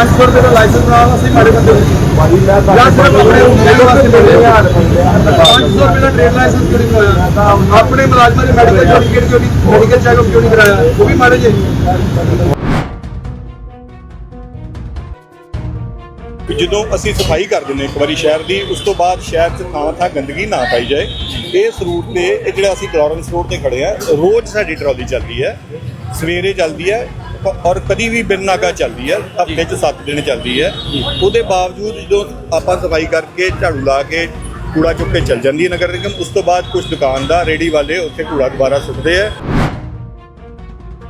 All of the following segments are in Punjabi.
500 ਰੁਪਏ ਦਾ ਲਾਇਸੈਂਸ ਬਣਾਉਣਾ ਅਸੀਂ ਮਾੜੇ ਬੰਦੇ ਭਾਜੀ ਮੈਂ ਜਾਂ ਆਪਣੇ ਮੁੰਡੇ ਵਾਸਤੇ ਬੰਦੇ ਆ 500 ਰੁਪਏ ਦਾ ਟ੍ਰੇਡ ਲਾਇਸੈਂਸ ਕਿਉਂ ਨਹੀਂ ਬਣਾਇਆ ਆਪਣੇ ਮੁਲਾਜ਼ਮਾਂ ਦੇ ਮੈਡੀਕਲ ਸਰਟੀਫਿਕੇਟ ਕਿਉਂ ਨਹੀਂ ਮੈਡੀਕਲ ਚੈੱਕਅਪ ਕਿਉਂ ਨਹੀਂ ਕਰਾਇਆ? ਉਹ ਵੀ ਮਾੜੇ ਜੇ ਜਦੋਂ ਅਸੀਂ ਸਫ਼ਾਈ ਕਰ ਦਿੰਦੇ ਇੱਕ ਵਾਰੀ ਸ਼ਹਿਰ ਦੀ, ਉਸ ਤੋਂ ਬਾਅਦ ਸ਼ਹਿਰ 'ਚ ਥਾਂ ਥਾਂ ਗੰਦਗੀ ਨਾ ਪਾਈ ਜਾਏ, ਇਸ ਰੂਟ ਤੇ ਇਹ ਜਿਹੜਾ ਅਸੀਂ ਕਲੋਰੈਂਸ ਰੋਡ ਤੇ ਖੜੇ ਆ, ਰੋਜ਼ ਸਾਡੀ ਟਰਾਲੀ ਚੱਲਦੀ ਹੈ, ਸਵੇਰੇ ਚੱਲਦੀ ਹੈ ਔਰ ਕਦੀ ਵੀ ਬਿਨ ਚੱਲਦੀ ਹੈ, ਹਫ਼ਤੇ 'ਚ 7 ਦਿਨ ਚੱਲਦੀ ਹੈ। ਉਹਦੇ ਬਾਵਜੂਦ ਜਦੋਂ ਆਪਾਂ ਸਫ਼ਾਈ ਕਰਕੇ ਝਾੜੂ ਲਾ ਕੇ ਕੂੜਾ ਚੁੱਕ ਕੇ ਚੱਲ ਜਾਂਦੀ ਹੈ ਨਗਰ ਨਿਗਮ, ਉਸ ਤੋਂ ਬਾਅਦ ਕੁਝ ਦੁਕਾਨਦਾਰ ਰੇੜੀ ਵਾਲੇ ਉੱਥੇ ਕੂੜਾ ਦੁਬਾਰਾ ਸੁੱਟਦੇ ਹੈ।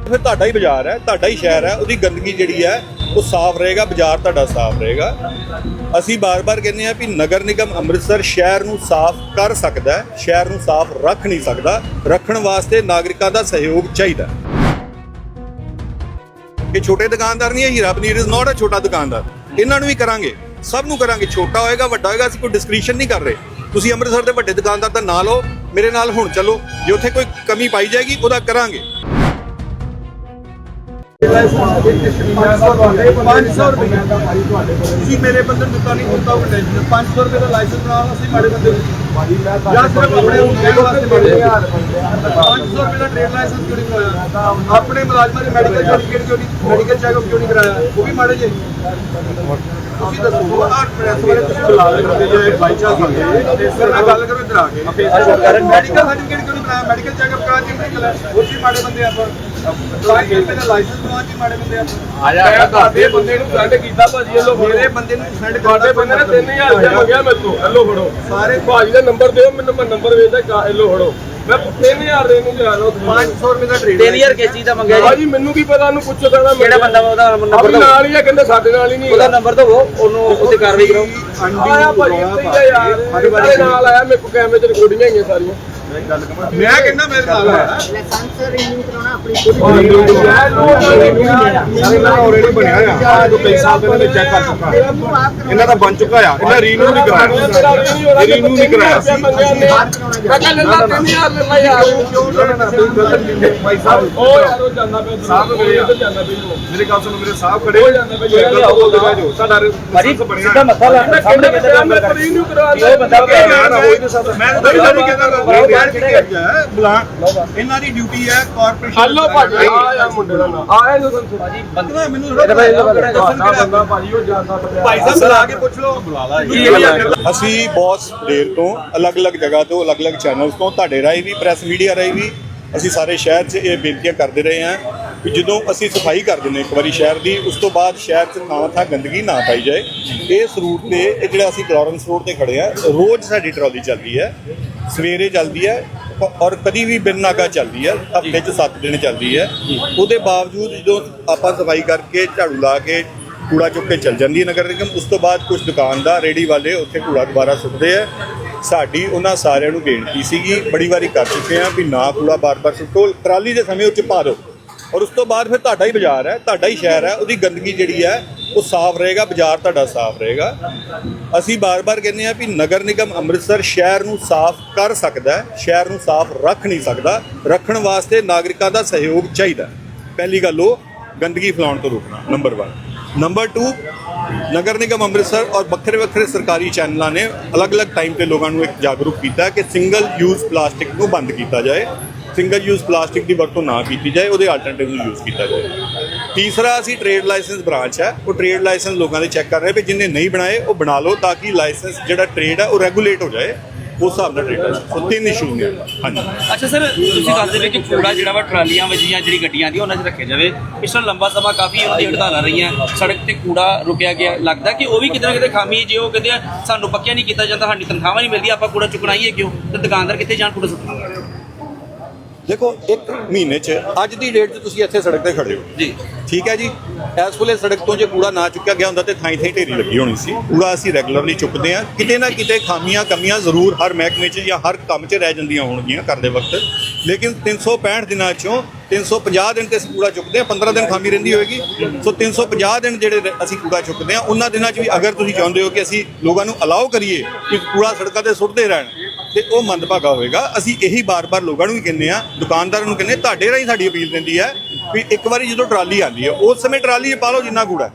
ਫਿਰ ਤੁਹਾਡਾ ਹੀ ਬਾਜ਼ਾਰ ਹੈ, ਤੁਹਾਡਾ ਹੀ ਸ਼ਹਿਰ ਹੈ, ਉਹਦੀ ਗੰਦਗੀ ਜਿਹੜੀ ਹੈ, ਉਹ ਸਾਫ਼ ਰਹੇਗਾ, ਬਾਜ਼ਾਰ ਤੁਹਾਡਾ ਸਾਫ਼ ਰਹੇਗਾ। ਅਸੀਂ ਬਾਰ-ਬਾਰ ਕਹਿੰਦੇ ਆ ਵੀ ਨਗਰ ਨਿਗਮ ਅੰਮ੍ਰਿਤਸਰ ਸ਼ਹਿਰ ਨੂੰ ਸਾਫ਼ ਕਰ ਸਕਦਾ ਹੈ, ਸ਼ਹਿਰ ਨੂੰ ਸਾਫ਼ ਰੱਖ ਨਹੀਂ ਸਕਦਾ। ਰੱਖਣ ਵਾਸਤੇ ਨਾਗਰਿਕਾਂ ਦਾ ਸਹਿਯੋਗ ਚਾਹੀਦਾ ਇਹ ਛੋਟੇ ਦੁਕਾਨਦਾਰ ਨਹੀਂ ਹੈ ਹੀਰਾ ਪਨੀਰ ਇਜ਼ ਨਾਟ ਅ ਛੋਟਾ ਦੁਕਾਨਦਾਰ। ਇਹਨਾਂ ਨੂੰ ਵੀ ਕਰਾਂਗੇ। ਸਭ ਨੂੰ ਕਰਾਂਗੇ। ਛੋਟਾ ਹੋਏਗਾ, ਵੱਡਾ ਹੋਏਗਾ, ਅਸੀਂ ਕੋਈ ਡਿਸਕ੍ਰਿਪਸ਼ਨ ਨਹੀਂ ਕਰ ਰਹੇ। ਤੁਸੀਂ ਅੰਮ੍ਰਿਤਸਰ ਦੇ ਵੱਡੇ ਦੁਕਾਨਦਾਰ ਦਾ ਨਾਂ ਲਓ, ਮੇਰੇ ਨਾਲ ਹੁਣ ਚੱਲੋ। ਜੇ ਉੱਥੇ ਕੋਈ ਕਮੀ ਪਾਈ ਜਾਏਗੀ, ਉਹਦਾ ਕਰਾਂਗੇ। 500 ਰੁਪਏ। ਤੁਸੀਂ ਮੇਰੇ ਬੰਦੇ ਨੂੰ ਦਿੱਤਾ ਨਹੀਂ ਦਿੱਤਾ ਉਹ ਟੈਨਸ਼ਨ 500 ਰੁਪਏ ਦਾ ਲਾਇਸੈਂਸ ਬਣਾਉਣਾ ਅਸੀਂ ਮਾੜੇ ਬੰਦੇ ਨੂੰ ਭਾਜੀ ਮੈਂ ਜਾਂ ਸਿਰਫ ਆਪਣੇ ਮੁੰਡੇ ਵਾਸਤੇ ਬਣੇ ਆ। ਹਜ਼ਾਰ ਬੰਦੇ ਆ 500 ਰੁਪਏ ਦਾ ਟ੍ਰੇਡ ਲਾਇਸੈਂਸ ਕਿਉਂ ਨਹੀਂ ਬਣਾਇਆ ਆਪਣੇ ਮੁਲਾਜ਼ਮਾਂ ਦੇ ਮੈਡੀਕਲ ਸਰਟੀਫਿਕੇਟ ਕਿਉਂ ਨਹੀਂ ਮੈਡੀਕਲ ਚੈੱਕਅਪ ਕਿਉਂ ਨਹੀਂ ਕਰਾਇਆ? ਉਹ ਵੀ ਮਾੜੇ ਜੇ ਤੁਸੀਂ ਦੱਸੋ ਆਹ ਪ੍ਰੈਸ ਵਾਲੇ ਤੁਸੀਂ ਬੁਲਾ ਲੈਂਦੇ ਜੇ ਬਾਈ ਚਾਂਸ ਹੁੰਦੇ ਇਸ ਨਾਲ ਗੱਲ ਕਰੋ ਇੱਧਰ ਆ ਕੇ। ਮੈਡੀਕਲ ਸਰਟੀਫਿਕੇਟ ਕਿਉਂ ਨਹੀਂ ਕਰਾਇਆ? ਮੈਡੀਕਲ ਚੈੱਕਅਪ ਕਰਾ ਕੇ ਨਹੀਂ ਕਰਾਇਆ ਉਹ ਵੀ ਮਾੜੇ ਬੰਦੇ ਆਪਾਂ। ਕੇ ਤੁਹਾਡੇ ਬੰਦੇ ਨੂੰ ਸੈਂਡ ਕੀਤਾ ਭਾਜੀ ਇਹ ਲੋ ਮੇਰੇ ਬੰਦੇ ਨੂੰ ਸੈਂਡ ਤੁਹਾਡੇ ਬੰਦੇ ਨੇ 3000 ਰੁਪਏ ਮੰਗਿਆ ਮੇਰੇ ਤੋਂ। ਇਹ ਲੋ ਫੜੋ। ਸਾਰੇ ਭਾਜੀ ਦਾ ਨੰਬਰ ਦਿਓ ਮੈਨੂੰ ਮੈਂ ਨੰਬਰ ਵੇਚਦਾ ਕਾ ਇਹ ਲੋ ਫੜੋ। ਮੈਂ 3000 ਦੇ ਨੂੰ ਜਾ ਲਓ। 500 ਰੁਪਏ ਦਾ ਟ੍ਰੇਡ 3000 ਕਿਸ ਚੀਜ਼ ਦਾ ਮੰਗਿਆ ਜੀ? ਭਾਜੀ ਮੈਨੂੰ ਕੀ ਪਤਾ ਉਹਨੂੰ ਪੁੱਛੋ ਕਹਿੰਦਾ ਕਿਹੜਾ ਬੰਦਾ ਉਹਦਾ ਨੰਬਰ ਦਿਓ। ਨਾਲ ਹੀ ਆ ਕਹਿੰਦਾ ਸਾਡੇ ਨਾਲ ਹੀ ਨਹੀਂ ਉਹਦਾ। ਨੰਬਰ ਦਿਓ ਉਹਨੂੰ ਉੱਤੇ ਕਾਰਵਾਈ ਕਰੋ। ਆਇਆ ਭਾਜੀ ਇੱਥੇ ਹੀ ਆ ਯਾਰ। ਸਾਡੇ ਨਾਲ ਆਇਆ ਮੇਰੇ ਕੋਲ ਕੈਮਰੇ 'ਚ ਰਿਕਾਰਡਿੰਗਾਂ ਹੈਗੀਆਂ ਸਾਰੀਆਂ। ਮੈਂ ਕਹਿੰਦਾ ਮੇਰੇ ਨਾਲ ਆ। ਲਾਇਸੈਂਸ ਰਿਨਿਊ ਕਰਾਉਣਾ ਆਪਣੀ ਆਲਰੇਡੀ ਬਣਿਆ ਆ। ਆ ਜੋ ਕਈ ਸਾਲ ਪਹਿਲਾਂ ਚੈੱਕ ਕਰ ਚੁੱਕਾ। ਇਹਨਾਂ ਦਾ ਬਣ ਚੁੱਕਾ ਆ। ਇਹਨਾਂ ਰੀਨਿਊ ਨਹੀਂ ਕਰਾਇਆ। ਰੀਨਿਊ ਨਹੀਂ ਕਰਾਇਆ ਸੀ। ਮੈਂ ਕਹਿੰਦਾ ਲੱਲਾ 3000 ਲੱਲਾ ਯਾਰ। ਕਿਉਂ ਲੜਨਾ ਕੋਈ ਗਲਤ ਨਹੀਂ ਹੈ। ਭਾਈ ਸਾਹਿਬ ਯਾਰ ਮੇਰੇ ਸੁਣੋ ਮੇਰੇ ਖੜੇ ਸਾਡਾ ਸਾਹਮਣੇ ਕੰਮ ਕਰ। ਇਹ ਬੰਦਾ। ਮੈਂ ਤਾਂ ਨਹੀਂ ਕਹਿੰਦਾ। ਯਾਰ ਕੀ ਹੈ ਬੁਲਾ ਇਹਨਾਂ ਦੀ ਡਿਊਟੀ ਹੈ ਕਾਰਪੋਰੇਸ਼ਨ ਹਲੋ ਭਾਜੀ। ਆਇਆ ਮੁੰਡੇ ਦਾ ਨਾਮ। ਆਇਆ ਨੂੰ ਸੰਸੂ ਭਾਜੀ ਬੰਦਾ ਮੈਨੂੰ ਇਹਦਾ ਭਾਈ ਇਹਦਾ ਭਾਈ ਦੱਸਣ ਕਿਹੜਾ ਭਾਜੀ ਉਹ ਜਾਂਦਾ ਪਿਆ ਭਾਈ ਸਾਹਿਬ ਬੁਲਾ ਕੇ ਪੁੱਛ ਲਓ ਬੁਲਾ ਲਾ ਅਸੀਂ ਬਹੁਤ ਦੇਰ ਤੋਂ ਅਲੱਗ-ਅਲੱਗ ਜਗ੍ਹਾ ਤੋਂ ਅਲੱਗ-ਅਲੱਗ ਚੈਨਲਸ ਤੋਂ ਤੁਹਾਡੇ ਰਾਹੀਂ ਵੀ ਪ੍ਰੈਸ ਮੀਡੀਆ ਰਾਹੀਂ ਵੀ ਅਸੀਂ ਸਾਰੇ ਸ਼ਹਿਰ 'ਚ ਇਹ ਬੇਨਤੀਆਂ ਕਰਦੇ ਰਹੇ ਹਾਂ ਕਿ ਜਦੋਂ ਅਸੀਂ ਸਫ਼ਾਈ ਕਰ ਦਿੰਦੇ ਇੱਕ ਵਾਰੀ ਸ਼ਹਿਰ ਦੀ ਉਸ ਤੋਂ ਬਾਅਦ ਸ਼ਹਿਰ 'ਚ ਥਾਂ ਥਾਂ ਗੰਦਗੀ ਨਾ ਪਾਈ ਜਾਏ। ਇਸ ਰੂਟ ਤੇ ਇਹ ਜਿਹੜਾ ਅਸੀਂ ਕਲੋਰੈਂਸ ਰੋਡ ਤੇ ਖੜੇ ਆ ਰੋਜ਼ ਸਾਡੀ ਟਰਾਲੀ ਚੱਲਦੀ ਹੈ। ਸਵੇਰੇ ਚੱਲਦੀ ਹੈ ਔਰ ਕਦੀ ਵੀ ਬਿਨ ਨਾਗਾ ਚੱਲਦੀ ਹੈ, ਹਫ਼ਤੇ 'ਚ 7 ਦਿਨ ਚੱਲਦੀ ਹੈ। ਉਹਦੇ ਬਾਵਜੂਦ ਜਦੋਂ ਆਪਾਂ ਸਫ਼ਾਈ ਕਰਕੇ ਝਾੜੂ ਲਾ ਕੇ ਕੂੜਾ ਚੁੱਕ ਕੇ ਚੱਲ ਜਾਂਦੀ ਹੈ ਨਗਰ ਨਿਗਮ, ਉਸ ਤੋਂ ਬਾਅਦ ਕੁਝ ਦੁਕਾਨਦਾਰ ਰੇੜੀ ਵਾਲੇ ਉੱਥੇ ਕੂੜਾ ਦੁਬਾਰਾ ਸੁੱਟਦੇ ਆ ਸਾਡੀ ਉਹਨਾਂ ਸਾਰਿਆਂ ਨੂੰ ਬੇਨਤੀ ਸੀਗੀ, ਬੜੀ ਵਾਰੀ ਕਰ ਚੁੱਕੇ ਆ ਵੀ ਨਾ ਕੂੜਾ ਬਾਰ-ਬਾਰ ਸੁੱਟੋ, ਟਰਾਲੀ ਦੇ ਸਮੇਂ ਉੱਚ ਪਾ ਦਿਓ। ਔਰ ਉਸ ਤੋਂ ਬਾਅਦ ਫਿਰ ਤੁਹਾਡਾ ਹੀ ਬਾਜ਼ਾਰ ਹੈ, ਤੁਹਾਡਾ ਹੀ ਸ਼ਹਿਰ ਹੈ, ਉਹਦੀ ਗੰਦਗੀ ਜਿਹੜੀ ਹੈ ਉਹ ਸਾਫ਼ ਰਹੇਗਾ, ਬਾਜ਼ਾਰ ਤੁਹਾਡਾ ਸਾਫ਼ ਰਹੇਗਾ। ਅਸੀਂ ਬਾਰ-ਬਾਰ ਕਹਿੰਦੇ ਆ ਵੀ ਨਗਰ ਨਿਗਮ ਅੰਮ੍ਰਿਤਸਰ ਸ਼ਹਿਰ ਨੂੰ ਸਾਫ਼ ਕਰ ਸਕਦਾ ਹੈ, ਸ਼ਹਿਰ ਨੂੰ ਸਾਫ਼ ਰੱਖ ਨਹੀਂ ਸਕਦਾ। ਰੱਖਣ ਵਾਸਤੇ ਨਾਗਰਿਕਾਂ ਦਾ ਸਹਿਯੋਗ ਚਾਹੀਦਾ ਪਹਿਲੀ ਗੱਲ ਉਹ, ਗੰਦਗੀ ਫੈਲਾਉਣ ਤੋਂ ਰੋਕਣਾ ਨੰਬਰ 1 ਨੰਬਰ 2 ਨਗਰ ਨਿਗਮ ਅੰਮ੍ਰਿਤਸਰ ਔਰ ਵੱਖਰੇ ਵੱਖਰੇ ਸਰਕਾਰੀ ਚੈਨਲਾਂ ਨੇ ਅਲੱਗ-ਅਲੱਗ ਟਾਈਮ ਤੇ ਲੋਕਾਂ ਨੂੰ ਇੱਕ ਜਾਗਰੂਕ ਕੀਤਾ ਕਿ ਸਿੰਗਲ ਯੂਜ਼ ਪਲਾਸਟਿਕ ਨੂੰ ਬੰਦ ਕੀਤਾ ਜਾਏ। ਸਿੰਗਲ ਯੂਜ਼ ਪਲਾਸਟਿਕ ਦੀ ਵਰਤੋਂ ਨਾ ਕੀਤੀ ਜਾਏ, ਉਹਦੇ ਆਲਟਰਨੇਟਿਵ ਨੂੰ ਯੂਜ਼ ਕੀਤਾ ਜਾਏ। ਤੀਸਰਾ ਅਸੀਂ ਟ੍ਰੇਡ ਲਾਇਸੈਂਸ ਬ੍ਰਾਂਚ ਹੈ, ਉਹ ਟ੍ਰੇਡ ਲਾਇਸੈਂਸ ਲੋਕਾਂ ਦੇ ਚੈੱਕ ਕਰ ਰਹੇ ਵੀ ਜਿਨ੍ਹਾਂ ਨਹੀਂ ਬਣਾਏ, ਉਹ ਬਣਾ ਲਓ ਤਾਂ ਕਿ ਲਾਇਸੈਂਸ ਜਿਹੜਾ ਟ੍ਰੇਡ ਹੈ, ਉਹ ਰੈਗੂਲੇਟ ਹੋ ਜਾਏ। ਉਸ ਹਿਸਾਬ ਨਾਲ ਟ੍ਰੇਡ ਲਾਇਸੈਂਸ ਸੋ ਤਿੰਨ ਇਸ਼ੂ ਨੇ ਹਾਂਜੀ। ਅੱਛਾ ਸਰ, ਤੁਸੀਂ ਦੱਸਦੇ ਪਏ ਕਿ ਕੂੜਾ ਜਿਹੜਾ ਵਾ, ਟਰਾਲੀਆਂ ਵਜੀਆਂ, ਜਿਹੜੀ ਗੱਡੀਆਂ ਦੀ, ਉਹਨਾਂ 'ਚ ਰੱਖਿਆ ਜਾਵੇ। ਇਸ ਪਿਛਲਾ ਲੰਬਾ ਸਮਾਂ ਕਾਫੀ ਉਹਨਾਂ ਦੀ ਹੜਤਾਲਾਂ ਰਹੀਆਂ, ਸੜਕ ਤੇ ਕੂੜਾ ਰੁਕਿਆ ਗਿਆ। ਲੱਗਦਾ ਕਿ ਉਹ ਵੀ ਕਿਤੇ ਨਾ ਕਿਤੇ ਖਾਮੀ ਜੇ ਉਹ ਕਹਿੰਦੇ ਆ, ਸਾਨੂੰ ਪੱਕਿਆ ਨਹੀਂ ਕੀਤਾ ਜਾਂਦਾ, ਸਾਡੀ ਤਨਖਾਹਾਂ ਨਹੀਂ ਮਿਲਦੀ ਆਪਾਂ ਕੂੜਾ ਚੁੱਕਣਾ ਹੀ ਹੈ ਕਿਉਂ? ਤੇ ਦੁਕਾਨਦਾਰ ਕਿੱਥੇ ਜਾਣ, ਕੂੜਾ ਸੁੱਟਣਾ। ਦੇਖੋ ਇੱਕ ਮਹੀਨੇ 'ਚ ਅੱਜ ਦੀ ਡੇਟ 'ਤੇ ਤੁਸੀਂ ਇੱਥੇ ਸੜਕ ਤੇ ਖੜੇ ਹੋ। ਜੀ। ਠੀਕ ਹੈ ਜੀ? ਇਸ ਵੇਲੇ ਸੜਕ ਤੋਂ ਜੇ ਕੂੜਾ ਨਾ ਚੁੱਕਿਆ ਗਿਆ ਹੁੰਦਾ ਤੇ ਥਾਈ ਥਾਈ ਢੇਰੀ ਲੱਗੀ ਹੋਣੀ ਸੀ। ਕੂੜਾ ਅਸੀਂ ਰੈਗੂਲਰਲੀ ਚੁੱਕਦੇ ਹਾਂ। ਕਿਤੇ ਨਾ ਕਿਤੇ ਖਾਮੀਆਂ ਕਮੀਆਂ ਜ਼ਰੂਰ ਹਰ ਮਹਿਕਮੇ 'ਚ ਜਾਂ ਹਰ ਕੰਮ 'ਚ ਰਹਿ ਜਾਂਦੀਆਂ ਹੋਣਗੀਆਂ ਕਰਦੇ ਵਕਤ। ਲੇਕਿਨ 365 ਦਿਨਾਂ 'ਚੋਂ 350 ਦਿਨ ਤੇ ਅਸੀਂ ਕੂੜਾ ਚੁੱਕਦੇ ਹਾਂ 15 ਦਿਨ ਖਾਮੀ ਰਹਿੰਦੀ ਹੋਏਗੀ। ਸੋ 350 ਦਿਨ ਜਿਹੜੇ ਅਸੀਂ ਕੂੜਾ ਚੁੱਕਦੇ ਹਾਂ ਉਹਨਾਂ ਦਿਨਾਂ 'ਚ ਵੀ ਅਗਰ ਤੁਸੀਂ ਚਾਹੁੰਦੇ ਹੋ ਕਿ ਅਸੀਂ ਲੋਕਾਂ ਨੂੰ ਅਲਾਉ ਕਰੀਏ ਕਿ ਕੂੜਾ ਸੜਕਾਂ ਤੇ ਸੁੱਟਦੇ ਰਹਿਣ ਤੇ ਉਹ ਮੰਦਭਾਗਾ ਹੋਵੇਗਾ ਅਸੀਂ ਇਹੀ ਬਾਰ-ਬਾਰ ਲੋਕਾਂ ਨੂੰ ਵੀ ਕਹਿੰਦੇ ਆ ਦੁਕਾਨਦਾਰਾਂ ਨੂੰ ਕਹਿੰਦੇ ਤੁਹਾਡੇ ਰਾਹੀਂ ਸਾਡੀ ਅਪੀਲ ਦਿੰਦੀ ਹੈ ਵੀ ਇੱਕ ਵਾਰੀ ਜਦੋਂ ਟਰਾਲੀ ਆਉਂਦੀ ਹੈ ਉਸ ਸਮੇਂ ਟਰਾਲੀ 'ਚ ਪਾ ਲਓ ਜਿੰਨਾ ਕੂੜਾ।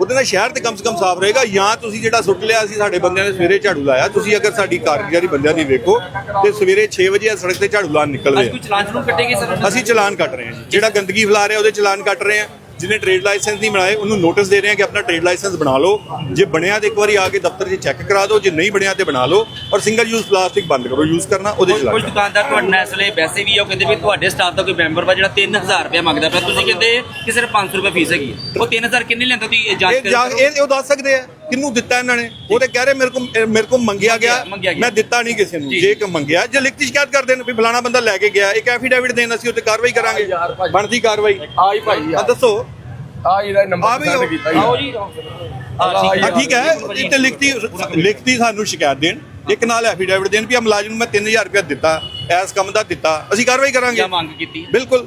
ਉਹਦੇ ਨਾਲ ਸ਼ਹਿਰ ਤੇ ਕਮ ਸੇ ਕਮ ਸਾਫ਼ ਰਹੇਗਾ। ਜਾਂ ਤੁਸੀਂ ਜਿਹੜਾ ਸੁੱਟ ਲਿਆ ਸੀ ਸਾਡੇ ਬੰਦਿਆਂ ਨੇ ਸਵੇਰੇ ਝਾੜੂ ਲਾਇਆ। ਤੁਸੀਂ ਅਗਰ ਸਾਡੀ ਕਾਰਗੁਜ਼ਾਰੀ ਬੰਦਿਆਂ ਦੀ ਵੇਖੋ ਤੇ ਸਵੇਰੇ 6 ਵਜੇ ਸੜਕ ਤੇ ਝਾੜੂ ਲਾਉਣ ਨਿਕਲਦੇ ਅੱਜ ਆ ਕੋਈ ਚਲਾਨ ਚਲੂਨ ਕੱਟੇਗੇ ਸਰ? ਅਸੀਂ ਚਲਾਨ ਕੱਟ ਰਹੇ ਹਾਂ ਜਿਹੜਾ ਗੰਦਗੀ ਫੈਲਾ ਰਿਹਾ ਉਹਦੇ ਚਲਾਨ ਕੱਟ ਰਹੇ ਹਾਂ। ਜਿਹਨੇ ਟ੍ਰੇਡ ਲਾਇਸੈਂਸ ਨਹੀਂ ਬਣਾਏ ਉਹਨੂੰ ਨੋਟਿਸ ਦੇ ਰਹੇ ਹਾਂ ਕਿ ਆਪਣਾ ਟ੍ਰੇਡ ਲਾਇਸੈਂਸ ਬਣਾ ਲਓ। ਜੇ ਬਣਿਆ ਤੇ ਇੱਕ ਵਾਰੀ ਆ ਕੇ ਦਫ਼ਤਰ 'ਚ ਚੈੱਕ ਕਰਾ ਦਿਓ ਜੇ ਨਹੀਂ ਬਣਿਆ ਤੇ ਬਣਾ ਲਓ। ਔਰ ਸਿੰਗਲ ਯੂਜ਼ ਪਲਾਸਟਿਕ ਬੰਦ ਕਰੋ ਯੂਜ਼ ਕਰਨਾ ਉਹਦੇ ਚਲਾਨ ਕੁਝ ਦੁਕਾਨਦਾਰ ਤੁਹਾਡੇ ਨਾਲ ਇਸ ਵੇਲੇ ਵੈਸੇ ਵੀ ਉਹ ਕਹਿੰਦੇ ਵੀ ਤੁਹਾਡੇ ਸਟਾਫ ਦਾ ਕੋਈ ਮੈਂਬਰ ਵਾ ਜਿਹੜਾ 3000 ਰੁਪਏ ਮੰਗਦਾ ਪਿਆ। ਤੁਸੀਂ ਕਹਿੰਦੇ ਕਿ ਸਿਰਫ 500 ਰੁਪਏ ਫੀਸ ਹੈਗੀ। ਉਹ 3000 ਕਿੰਨੇ ਲੈਂਦਾ ਤੁਸੀਂ ਇਹ ਜਾਂਚ ਇਹ ਇਹ ਉਹ ਦੱਸ ਸਕਦੇ ਆ। ਕਿਹਨੂੰ ਦਿੱਤਾ ਇਹਨਾਂ ਨੇ? ਉਹ ਤੇ ਕਹਿ ਰਹੇ ਮੇਰੇ ਕੋਲ ਮੇਰੇ ਕੋਲ ਮੰਗਿਆ ਗਿਆ। ਮੈਂ ਦਿੱਤਾ ਨਹੀਂ ਕਿਸੇ ਨੂੰ। ਜੀ। ਕਿ ਮੰਗਿਆ ਜੇ ਲਿਖਤੀ ਸ਼ਿਕਾਇਤ ਕਰਦੇ ਨੇ ਵੀ ਫਲਾਣਾ ਬੰਦਾ ਲੈ ਕੇ ਗਿਆ ਇੱਕ ਐਫੀਡੇਵਿਟ ਦੇਣ ਅਸੀਂ ਉੱਤੇ ਕਾਰਵਾਈ ਕਰਾਂਗੇ। ਬਣਦੀ ਕਾਰਵਾਈ। ਆਈ ਭਾਈ ਆ ਦੱਸੋ। ਆ ਆ ਨੰਬਰ ਵੀ ਸੈਂਡ ਕੀਤਾ ਆਓ ਜੀ। ਹਾਂ ਠੀਕ ਹੈ। ਤੇ ਲਿਖਤੀ ਲਿਖਤੀ ਸਾਨੂੰ ਸ਼ਿਕਾਇਤ ਦੇਣ। ਇੱਕ ਨਾਲ ਐਫੀਡੇਵਿਟ ਦੇਣ ਵੀ ਆ ਮੁਲਾਜ਼ਮ ਨੂੰ ਮੈਂ 3000 ਰੁਪਏ ਦਿੱਤਾ ਐਸ ਕੰਮ ਦਾ ਦਿੱਤਾ। ਅਸੀਂ ਕਾਰਵਾਈ ਕਰਾਂਗੇ। ਜਾਂ ਮੰਗ ਕੀਤੀ? ਬਿਲਕੁਲ।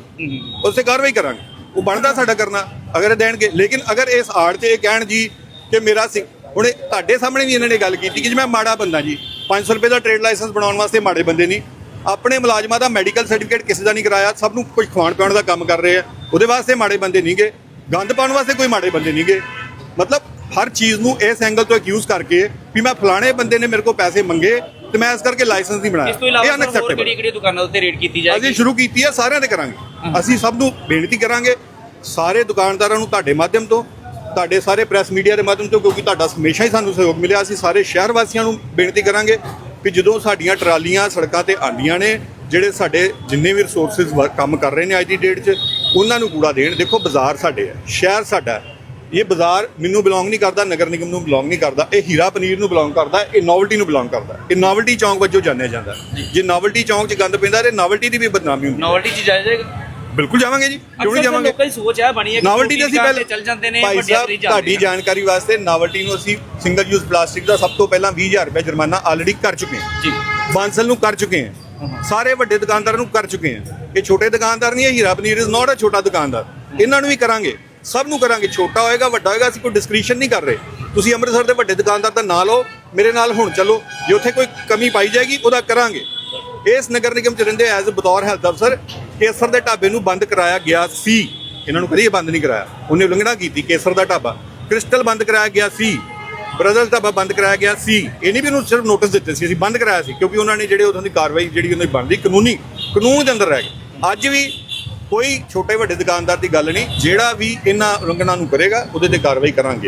ਉਸੇ ਕਾਰਵਾਈ ਕਰਾਂਗੇ। ਉਹ ਬਣਦਾ ਸਾਡਾ ਕਰਨਾ। ਅਗਰ ਇਹ ਦੇਣਗੇ। ਲੇਕਿਨ ਅਗਰ ਇਸ ਆੜ 'ਚ ਇਹ ਕਹਿਣ ਜੀ ਕਿ ਮੇਰਾ ਸੀ ਹੁਣ ਤੁਹਾਡੇ ਸਾਹਮਣੇ ਵੀ ਇਹਨਾਂ ਨੇ ਗੱਲ ਕੀਤੀ ਕਿ ਜੀ ਮੈਂ ਮਾੜਾ ਬੰਦਾ ਜੀ। 500 ਰੁਪਏ ਦਾ ਟ੍ਰੇਡ ਲਾਇਸੈਂਸ ਬਣਾਉਣ ਵਾਸਤੇ ਮਾੜੇ ਬੰਦੇ ਨਹੀਂ। ਆਪਣੇ ਮੁਲਾਜ਼ਮਾਂ ਦਾ ਮੈਡੀਕਲ ਸਰਟੀਫਿਕੇਟ ਕਿਸੇ ਦਾ ਨਹੀਂ ਕਰਾਇਆ ਸਭ ਨੂੰ ਕੁਝ ਖਵਾਉਣ ਪਿਆਉਣ ਦਾ ਕੰਮ ਕਰ ਰਹੇ ਆ। ਉਹਦੇ ਵਾਸਤੇ ਮਾੜੇ ਬੰਦੇ ਨਹੀਂਗੇ ਗੰਦ ਪਾਉਣ ਵਾਸਤੇ ਕੋਈ ਮਾੜੇ ਬੰਦੇ ਨਹੀਂਗੇ ਮਤਲਬ ਹਰ ਚੀਜ਼ ਨੂੰ ਇਸ ਐਂਗਲ ਤੋਂ ਅਕਿਊਜ਼ ਕਰਕੇ ਵੀ ਮੈਂ ਫਲਾਣੇ ਬੰਦੇ ਨੇ ਮੇਰੇ ਕੋਲ ਪੈਸੇ ਮੰਗੇ ਤੇ ਮੈਂ ਇਸ ਕਰਕੇ ਲਾਇਸੈਂਸ ਨਹੀਂ ਇਸ ਤੋਂ ਬਣਾਇਆ ਇਲਾਵਾ ਹੋਰ unacceptable ਕਿਹੜੀ ਕਿਹੜੀ ਦੁਕਾਨਾਂ ਉੱਤੇ ਰੇਡ ਕੀਤੀ ਅਸੀਂ ਜਾਏਗੀ ਸ਼ੁਰੂ ਕੀਤੀ ਹੈ ਸਾਰਿਆਂ ਦੇ ਕਰਾਂਗੇ। ਅਸੀਂ ਸਭ ਨੂੰ ਬੇਨਤੀ ਕਰਾਂਗੇ ਸਾਰੇ ਦੁਕਾਨਦਾਰਾਂ ਨੂੰ ਤੁਹਾਡੇ ਮਾਧਿਅਮ ਤੋਂ ਤੁਹਾਡੇ ਸਾਰੇ ਪ੍ਰੈਸ ਮੀਡੀਆ ਦੇ ਮਾਧਿਅਮ ਤੋਂ ਕਿਉਂਕਿ ਤੁਹਾਡਾ ਹਮੇਸ਼ਾ ਹੀ ਸਾਨੂੰ ਸਹਿਯੋਗ ਮਿਲਿਆ ਅਸੀਂ ਸਾਰੇ ਸ਼ਹਿਰ ਵਾਸੀਆਂ ਨੂੰ ਬੇਨਤੀ ਕਰਾਂਗੇ ਕਿ ਜਦੋਂ ਸਾਡੀਆਂ ਟਰਾਲੀਆਂ ਸੜਕਾਂ ਤੇ ਆਉਂਦੀਆਂ ਨੇ ਜਿਹੜੇ ਸਾਡੇ ਜਿੰਨੇ ਵੀ ਰਿਸੋਰਸਸ ਕੰਮ ਕਰ ਰਹੇ ਨੇ ਅੱਜ ਦੀ ਡੇਟ 'ਚ ਉਹਨਾਂ ਨੂੰ ਕੂੜਾ ਦੇਣ। ਦੇਖੋ ਬਾਜ਼ਾਰ ਸਾਡੇ ਹੈ ਸ਼ਹਿਰ ਸਾਡਾ ਹੈ। ਇਹ ਬਾਜ਼ਾਰ ਮੈਨੂੰ ਬਿਲੋਂਗ ਨਹੀਂ ਕਰਦਾ ਨਗਰ ਨਿਗਮ ਨੂੰ ਬਿਲੋਂਗ ਨਹੀਂ ਕਰਦਾ ਇਹ ਹੀਰਾ ਪਨੀਰ ਨੂੰ ਬਿਲੋਂਗ ਕਰਦਾ ਇਹ ਨੋਵਲਟੀ ਨੂੰ ਬਿਲੋਂਗ ਕਰਦਾ। ਇਹ ਨੋਵਲਟੀ ਚੌਂਕ ਵਜੋਂ ਜਾਣਿਆ ਜਾਂਦਾ। ਜੇ। ਨੋਵਲਟੀ ਚੌਂਕ 'ਚ ਗੰਦ ਪੈਂਦਾ ਤੇ ਨੋਵਲਟੀ ਦੀ ਵੀ ਬਦਨਾਮੀ ਹੁੰਦੀ। ਨੋਵਲਟੀ ਚ ਜਾਇਆ ਜਾਏਗਾ ਬਿਲਕੁਲ ਜਾਵਾਂਗੇ ਜੀ ਕਿਉਂ ਨਹੀਂ ਜਾਵਾਂਗੇ? ਲੋਕਾਂ ਦੀ ਸੋਚ ਹੈ ਬਣੀ ਹੈ ਕਿ ਨਾਵਲਟੀ ਦੇ ਅਸੀਂ ਪਹਿਲੇ ਚੱਲ ਜਾਂਦੇ ਨੇ ਭਾਈ ਸਾਹਿਬ ਤੁਹਾਡੀ ਜਾਣਕਾਰੀ ਵਾਸਤੇ ਨਾਵਲਟੀ ਨੂੰ ਅਸੀਂ ਸਿੰਗਲ ਯੂਜ਼ ਪਲਾਸਟਿਕ ਦਾ ਸਭ ਤੋਂ ਪਹਿਲਾਂ 20000 ਰੁਪਏ ਜੁਰਮਾਨਾ ਆਲਰੇਡੀ ਕਰ ਚੁੱਕੇ ਹਾਂ। ਜੀ। ਬਾਂਸਲ ਨੂੰ ਕਰ ਚੁੱਕੇ ਹਾਂ। ਸਾਰੇ ਵੱਡੇ ਦੁਕਾਨਦਾਰਾਂ ਨੂੰ ਕਰ ਚੁੱਕੇ ਹਾਂ। ਇਹ ਛੋਟੇ ਦੁਕਾਨਦਾਰ ਨਹੀਂ ਹੈ ਹੀਰਾ ਪਨੀਰ ਇਜ਼ ਨਾਟ ਅ ਛੋਟਾ ਦੁਕਾਨਦਾਰ। ਇਹਨਾਂ ਨੂੰ ਵੀ ਕਰਾਂਗੇ ਸਭ ਨੂੰ ਕਰਾਂਗੇ। ਛੋਟਾ ਹੋਏਗਾ ਵੱਡਾ ਹੋਏਗਾ ਅਸੀਂ ਕੋਈ ਡਿਸਕ੍ਰਿਪਸ਼ਨ ਨਹੀਂ ਕਰ ਰਹੇ। ਤੁਸੀਂ ਅੰਮ੍ਰਿਤਸਰ ਦੇ ਵੱਡੇ ਦੁਕਾਨਦਾਰ ਦਾ ਨਾਂ ਲਓ ਮੇਰੇ ਨਾਲ ਹੁਣ ਚੱਲੋ। ਜੇ ਉੱਥੇ ਕੋਈ ਕਮੀ ਪਾਈ ਜਾਏਗੀ ਉਹਦਾ ਕਰਾਂਗੇ। ਇਸ ਨਗਰ ਨਿਗਮ ਚ ਰਹਿੰਦੇ ਐਜ਼ ਬਤੌਰ ਹੈਲਥ ਅਫਸਰ ਕੇਸਰ ਦੇ ਢਾਬੇ ਨੂੰ ਬੰਦ ਕਰਾਇਆ ਗਿਆ ਸੀ। ਇਹਨਾਂ ਨੂੰ ਕਦੀ ਬੰਦ ਨਹੀਂ ਕਰਾਇਆ। ਉਹਨੇ ਉਲੰਘਣਾ ਕੀਤੀ ਕੇਸਰ ਦਾ ਢਾਬਾ। ਕ੍ਰਿਸਟਲ ਬੰਦ ਕਰਾਇਆ ਗਿਆ ਸੀ। ਬ੍ਰਦਰਸ ਢਾਬਾ ਬੰਦ ਕਰਾਇਆ ਗਿਆ ਸੀ। ਇਹ ਨਹੀਂ ਵੀ ਉਹਨੂੰ ਸਿਰਫ ਨੋਟਿਸ ਦਿੱਤੇ ਸੀ, ਅਸੀਂ ਬੰਦ ਕਰਾਇਆ ਸੀ, ਕਿਉਂਕਿ ਉਹਨਾਂ ਨੇ ਜਿਹੜੇ ਉਦੋਂ ਦੀ ਕਾਰਵਾਈ ਜਿਹੜੀ ਉਹਨਾਂ ਦੀ ਬਣਦੀ ਕਾਨੂੰਨੀ, ਕਾਨੂੰਨ ਦੇ ਅੰਦਰ ਰਹਿ ਗਏ। ਅੱਜ ਵੀ ਕੋਈ ਛੋਟੇ ਵੱਡੇ ਦੁਕਾਨਦਾਰ ਦੀ ਗੱਲ ਨਹੀਂ, ਜਿਹੜਾ ਵੀ ਇਹਨਾਂ ਉਲੰਘਣਾ ਨੂੰ ਕਰੇਗਾ, ਉਹਦੇ ਤੇ ਕਾਰਵਾਈ ਕਰਾਂਗੇ।